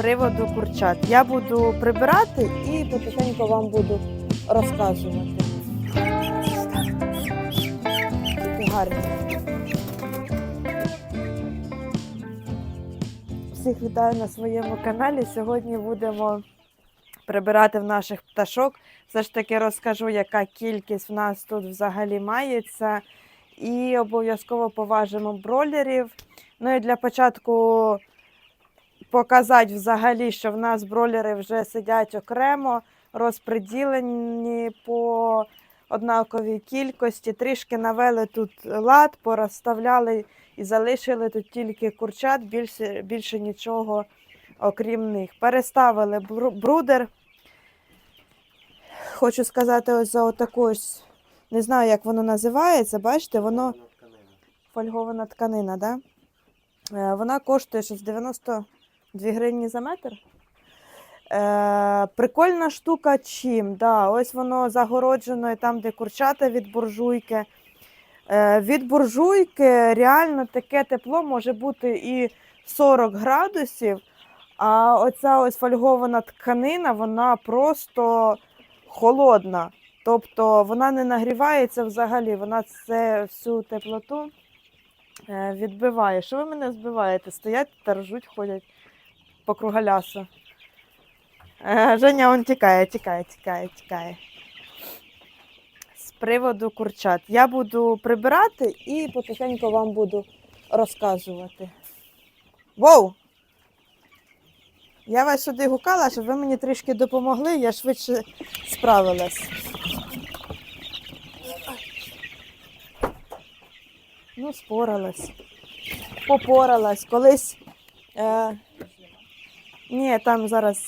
приводу курчат. Я буду прибирати і потихеньку вам буду розказувати. Гарні. Всіх вітаю на своєму каналі. Сьогодні будемо прибирати в наших пташок. Все ж таки розкажу, яка кількість в нас тут взагалі мається. І обов'язково поважимо бролерів. Ну і для початку показати взагалі, що в нас бролери вже сидять окремо, розподілені по однаковій кількості. Трішки навели тут лад, порозставляли і залишили тут тільки курчат, більше, більше нічого окрім них. Переставили брудер. Хочу сказати, ось за отаку ось, не знаю, як воно називається, бачите, воно фольгована тканина, да? Е, Вона коштує щось 92 гривні за метр. Е, прикольна штука чим? Да, ось воно загороджено і там, де курчата від буржуйки. Е, від буржуйки реально таке тепло може бути і 40 градусів, а оця ось фольгована тканина, вона просто холодна. Тобто вона не нагрівається взагалі, вона це всю теплоту е, відбиває. Що ви мене збиваєте? Стоять та ржуть, ходять по кругалясу. Е, Женя он тікає, тікає, тікає, тікає. З приводу курчат. Я буду прибирати і потихеньку вам буду розказувати. Воу! Я вас сюди гукала, щоб ви мені трішки допомогли, я швидше справилась. Ну, споралась. Попоралась. Колись. Е... Ні, там зараз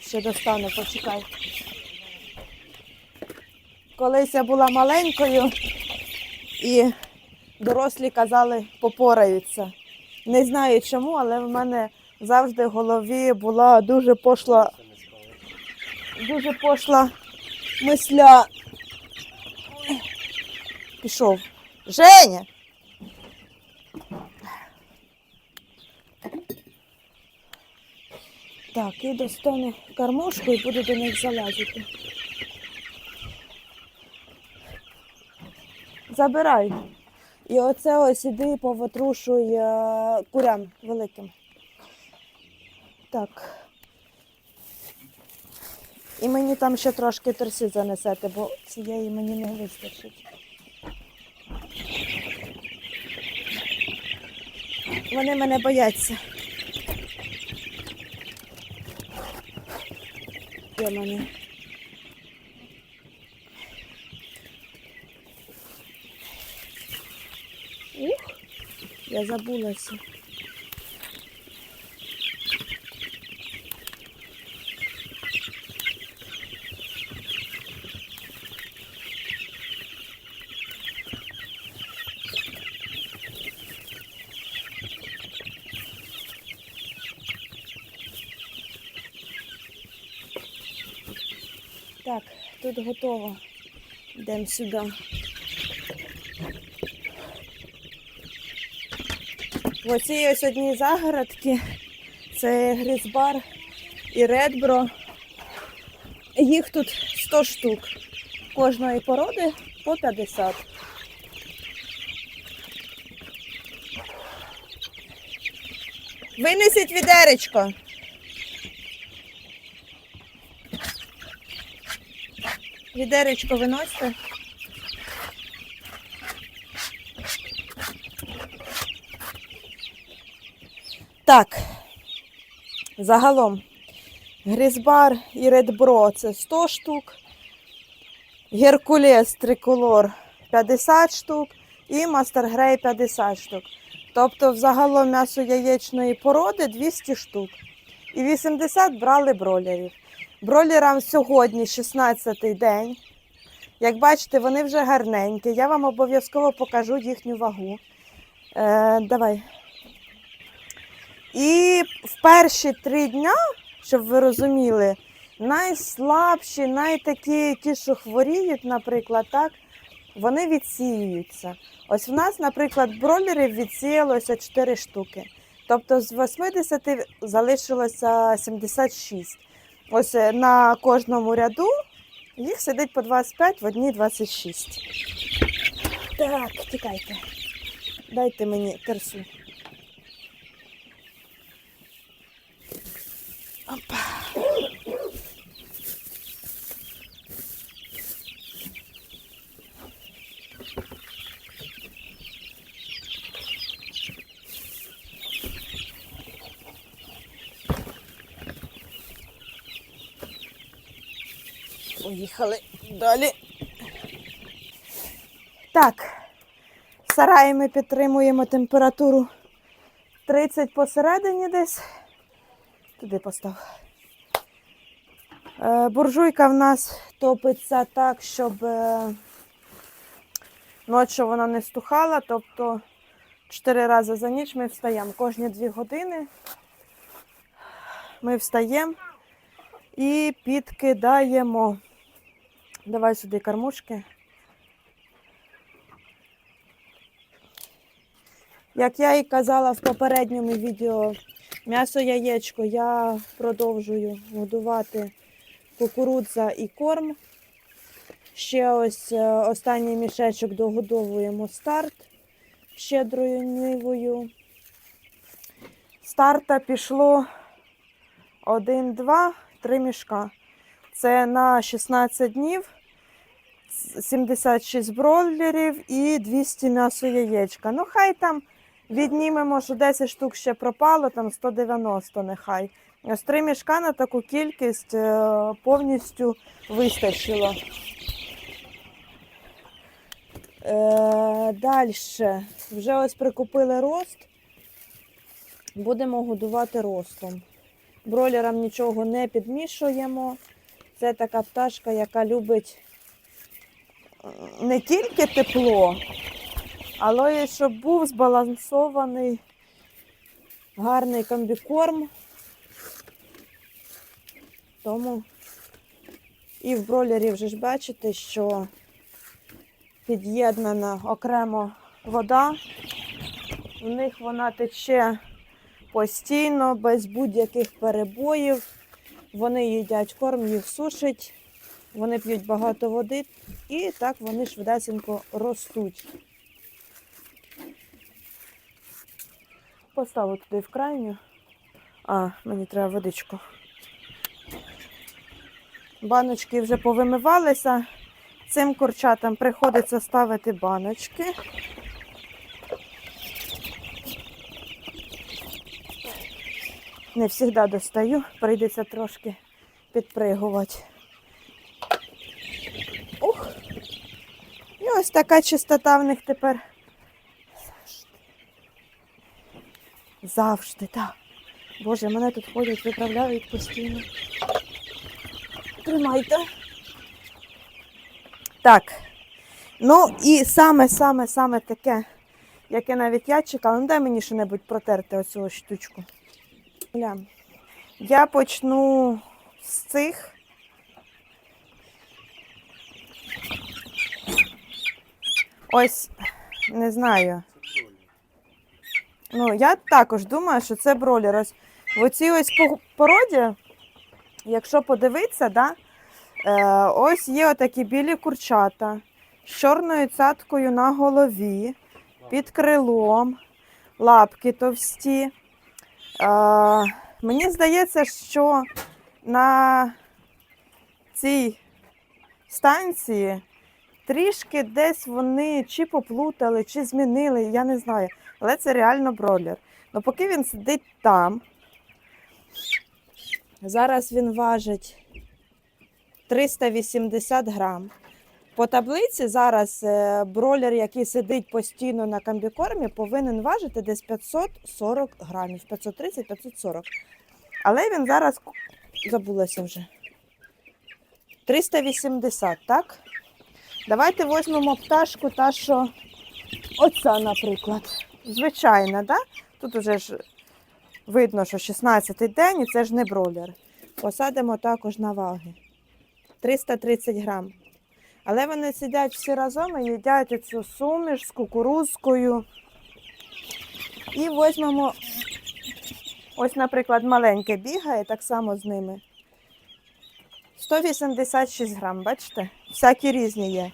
ще достану, почекай. Колись я була маленькою і дорослі казали, попораються. Не знаю чому, але в мене завжди в голові була дуже пошла, дуже пошла мисля. Пішов. Женя! Так, і достану кормушку і буду до них залазити. Забирай. І оце ось іди поватрушуй е, курям великим. Так. І мені там ще трошки торси занесете, бо цієї мені не вистачить. Вони мене бояться. Мене? Ух, я забулася. Так, тут готово. Йдемо сюди. В оцій ось одній загородці це грізбар і редбро. Їх тут 100 штук. Кожної породи по 50. Винесіть відеречко. Відеречко виносьте. Так, загалом Грізбар і Редбро це 100 штук, Геркулес триколор 50 штук і Мастер Грей 50 штук. Тобто, взагалом м'ясо яєчної породи 200 штук. І 80 брали бролерів. Бролерам сьогодні 16-й день. Як бачите, вони вже гарненькі. Я вам обов'язково покажу їхню вагу. Е, давай. І в перші три дня, щоб ви розуміли, найслабші, найтакі, ті, що хворіють, наприклад, так, вони відсіюються. Ось в нас, наприклад, бролерів відсіялося 4 штуки. Тобто з 80 залишилося 76. Ось е, на кожному ряду їх сидить по 25, в одній 26. Так, тікайте. Дайте мені терсу. Опа. Поїхали далі. Так, сараї ми підтримуємо температуру 30 посередині десь. Туди постав. Е, Буржуйка в нас топиться так, щоб е, ночі вона не стухала. Тобто 4 рази за ніч ми встаємо. Кожні 2 години ми встаємо і підкидаємо. Давай сюди кормушки. Як я і казала в попередньому відео, м'ясо яєчко я продовжую годувати кукурудза і корм. Ще ось е, останній мішечок догодовуємо старт щедрою нивою. Старта пішло 1, 2, 3 мішка. Це на 16 днів, 76 бройлерів і 200 м'ясо яєчка. Ну, хай там віднімемо, що 10 штук ще пропало, там 190 нехай. Ось три мішка на таку кількість е, повністю вистачило. Е, Далі. Вже ось прикупили рост. Будемо годувати ростом. Бройлерам нічого не підмішуємо. Це така пташка, яка любить е, не тільки тепло, але й щоб був збалансований гарний комбікорм. Тому і в бройлері вже ж бачите, що під'єднана окремо вода. В них вона тече постійно, без будь-яких перебоїв. Вони їдять корм, їх сушить, вони п'ють багато води і так вони швидесенько ростуть. Поставлю туди в крайню. А, мені треба водичку. Баночки вже повимивалися. Цим курчатам приходиться ставити баночки. Не завжди достаю, прийдеться трошки підпригувати. Ух! І ось така чистота в них тепер. Завжди. Завжди, так. Боже, мене тут ходять, виправляють постійно. Тримайте. Так. Ну і саме-саме-саме таке, яке навіть я чекала. Ну дай мені що-небудь протерти оцю штучку. Я почну з цих. Ось, не знаю. Ну, я також думаю, що це бролер. Ось в оцій ось породі, якщо подивитися, да, е, ось є отакі білі курчата з чорною цяткою на голові, під крилом, лапки товсті. Мені здається, що на цій станції трішки десь вони чи поплутали, чи змінили, я не знаю. Але це реально бройлер. Ну поки він сидить там, зараз він важить 380 грам. По таблиці зараз е, бройлер, який сидить постійно на комбікормі, повинен важити десь 540 грамів, 530-540. Але він зараз забулася вже. 380, так? Давайте візьмемо пташку, та що оця, наприклад. Звичайна, да? Тут уже ж видно, що 16-й день і це ж не бройлер. Посадимо також на ваги. 330 грам. Але вони сидять всі разом і їдять цю суміш з кукурузкою. І візьмемо Ось, наприклад, маленьке бігає, так само з ними. 186 грам, бачите? Всякі різні є.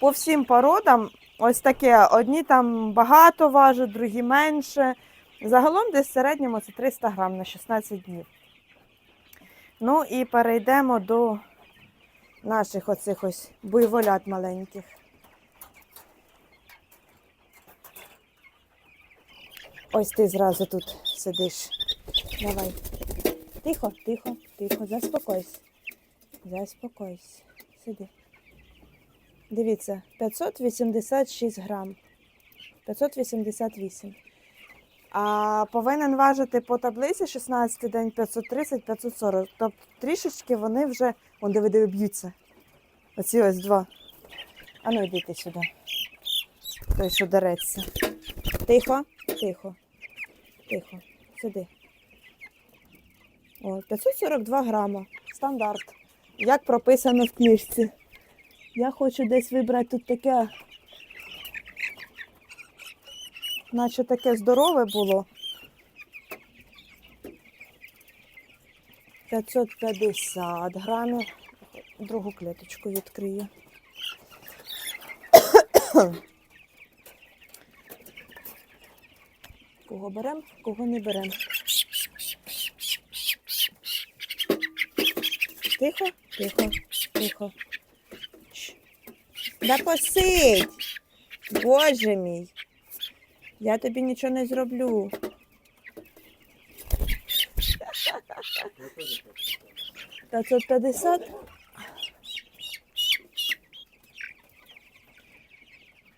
По всім породам ось таке. Одні там багато важать, другі менше. Загалом десь в середньому це 300 грам на 16 днів. Ну і перейдемо до наших оцих ось буйволят маленьких. Ось ти зразу тут сидиш. Давай. Тихо, тихо, тихо, заспокойся. Заспокойся. Сиди. Дивіться, 586 грам. 588. А повинен важити по таблиці 16 день 530-540. Тобто трішечки вони вже. Вон диви, б'ються. Оці ось два. А ну йдите сюди. Той, що дереться. Тихо, тихо. Тихо. Сиди. О, 542 грама. Стандарт. Як прописано в книжці. Я хочу десь вибрати тут таке. Наче таке здорове було. 550 грамів. Другу клеточку відкрию. Кого беремо, кого не беремо. Тихо, тихо, тихо. Да посидь! Боже мій. Я тобі нічого не зроблю. П'ятсот п'ятдесят.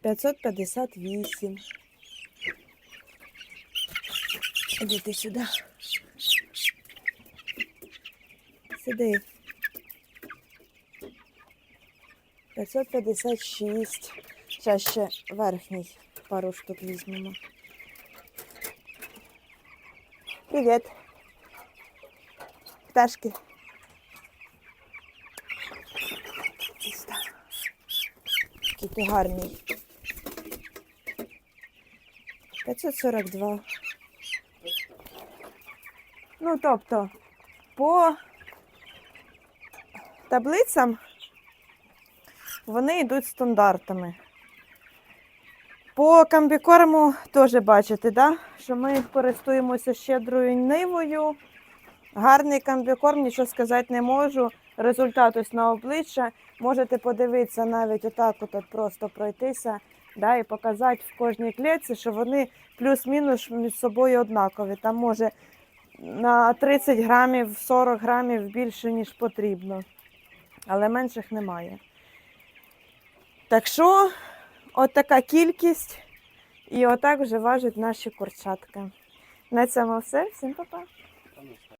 П'ятсот п'ятдесят вісім. Іди ти сюди. Сиди. 556. Зараз ще верхній пару штук візьмемо. Привіт. Пташки. Який ти гарний. 542. Ну, тобто, по таблицям вони йдуть стандартами. По камбікорму теж бачите, да? що ми користуємося щедрою нивою. Гарний камбікорм, нічого сказати не можу. Результат ось на обличчя. Можете подивитися навіть отак, от, просто пройтися да, і показати в кожній клітці, що вони плюс-мінус між собою однакові. Там може на 30 грамів, 40 грамів більше, ніж потрібно. Але менших немає. Так що, от така кількість, і отак вже важать наші курчатки. На цьому все. Всім па-па.